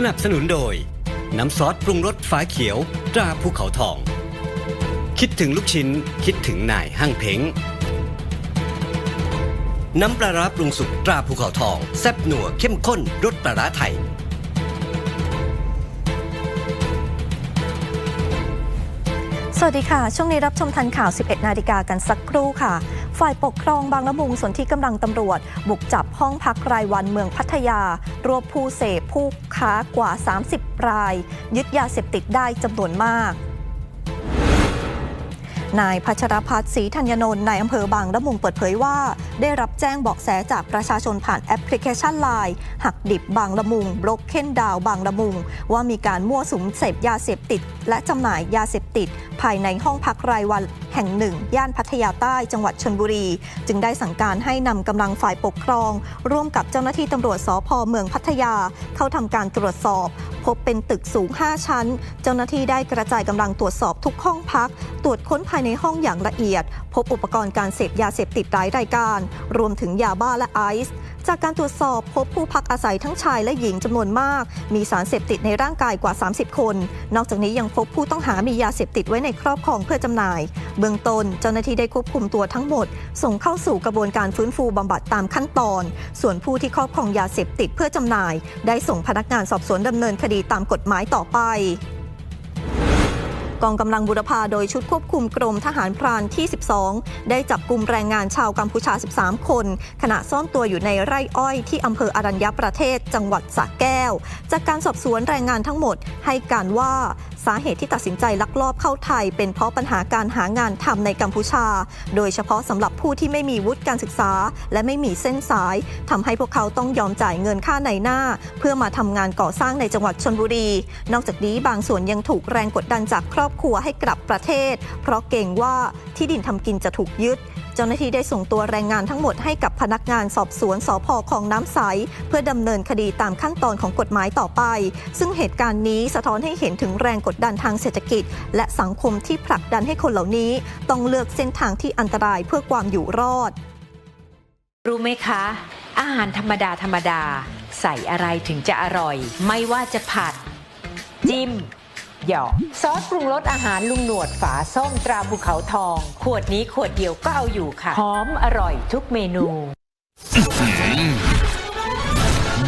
สนับสนุนโดย น้ำซอสปรุงรสฝาเขียวตราภูเขาทอง คิดถึงลูกชิ้น คิดถึงนายห้างเพ้งน้ำปลาร้าปรุงสุกตราภูเขาทอง แซ่บหนัวเข้มข้นรสปลาร้าไทย สวัสดีค่ะ ช่วงนี้รับชมทันข่าว 11 นาฬิกากันสักครู่ค่ะ ฝ่ายปกครองบางละมุงส่วนที่กำลังตำรวจ บุกจับห้องพักรายวันเมืองพัทยา รวบผู้เสพผู้ค้ากว่า 30 ราย ยึดยาเสพติดได้จำนวนมากนายพัชรพัฒน์ศรีธัญญนนท์นายอำเภอบางละมุงเปิดเผยว่า ได้รับแจ้งเบาะแสจากประชาชนผ่านแอปพลิเคชันไลน์หักดิบบางละมุงบล็อกเคนดาวบางละมุง ว่ามีการมั่วสุมเสพยาเสพติด และจำหน่ายยาเสพติด ภายในห้องพักรายวันแห่งหนึ่ง ย่านพัทยาใต้จังหวัดชนบุรี จึงได้สั่งการให้นำกำลังฝ่ายปกครอง ร่วมกับเจ้าหน้าที่ตำรวจสพเมืองพัทยา เข้าทำการตรวจสอบ พบเป็นตึกสูง 5 ชั้น เจ้าหน้าที่ได้กระจายกำลังตรวจสอบทุกห้องพัก ตรวจค้นภายในห้องอย่างละเอียด พบอุปกรณ์การเสพยาเสพติดหลายรายการรวมถึงยาบ้าและไอซ์จากการตรวจสอบพบผู้พักอาศัยทั้งชายและหญิงจำนวนมาก มีสารเสพติดในร่างกายกว่า 30 คน นอกจากนี้ยังพบผู้ต้องหามียาเสพติดไว้ในครอบครองเพื่อจำหน่าย เบื้องต้นเจ้าหน้าที่ได้ควบคุมตัวทั้งหมด ส่งเข้าสู่กระบวนการฟื้นฟูบำบัดตามขั้นตอน ส่วนผู้ที่ครอบครองยาเสพติดเพื่อจำหน่าย ได้ส่งพนักงานสอบสวนดำเนินคดีตามกฎหมายต่อไป กองกำลังบุรพาโดยชุดควบคุมกรมทหารพรานที่ 12 ได้จับกลุ่มแรงงานชาวกัมพูชา 13 คน ขณะซ่อนตัวอยู่ในไร่อ้อยที่อำเภออรัญญประเทศ จังหวัดสระแก้ว จากการสอบสวนแรงงานทั้งหมด ให้การว่าสาเหตุที่ตัดสินใจลักลอบเข้าไทย เป็นเพราะปัญหาการหางานทำในกัมพูชา โดยเฉพาะสำหรับผู้ที่ไม่มีวุฒิการศึกษา และไม่มีเส้นสายทำให้พวกเขาต้องยอมจ่ายเงินค่าในหน้า เพื่อมาทำงานก่อสร้างในจังหวัดชนบุรี นอกจากนี้บางส่วนยังถูกแรงกดดันจากครอบครัวให้กลับประเทศ เพราะเกรงว่าที่ดินทำกินจะถูกยึดเจ้าหน้าที่ได้ส่งตัวแรงงานทั้งหมดให้กับพนักงานสอบสวนสพคลองน้ำใส เพื่อดำเนินคดีตามขั้นตอนของกฎหมายต่อไป ซึ่งเหตุการณ์นี้สะท้อนให้เห็นถึงแรงกดดันทางเศรษฐกิจ และสังคมที่ผลักดันให้คนเหล่านี้ ต้องเลือกเส้นทางที่อันตรายเพื่อความอยู่รอด รู้ไหมคะ อาหารธรรมดาธรรมดา ใส่อะไรถึงจะอร่อย ไม่ว่าจะผัด จิ้ม หยอกซอสปรุงรสอาหารลุงหนวดฝาส้มตราภูเขาทอง ขวดนี้ขวดเดียวก็เอาอยู่ค่ะ หอมอร่อยทุกเมนู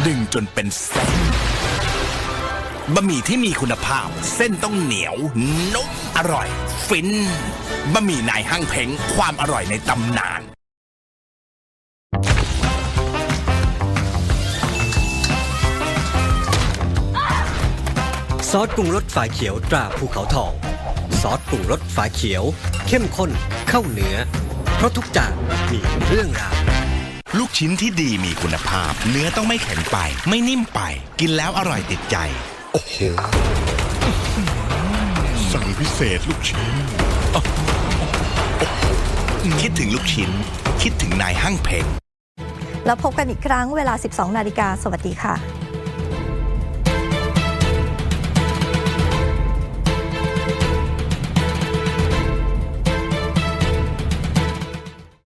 ดึงจนเป็นเส้นบะหมี่ที่มีคุณภาพ เส้นต้องเหนียวนุ่มอร่อย ฟินบะหมี่นายห้างเพงความอร่อยในตำนาน ซอสปรุงรสฝาเขียวตราภูเขาทอง ซอสปรุงรสฝาเขียว เข้มข้นเข้าเนื้อ เพราะทุกจานมีเรื่องราวลูกชิ้นที่ดีมีคุณภาพ เนื้อต้องไม่แข็งไป ไม่นิ่มไป กินแล้วอร่อยติดใจ โอ้โห สั่งพิเศษลูกชิ้น คิดถึงลูกชิ้น คิดถึงนายห้างเพ้งแล้วพบกันอีกครั้งเวลา 12 นาฬิกาสวัสดีค่ะ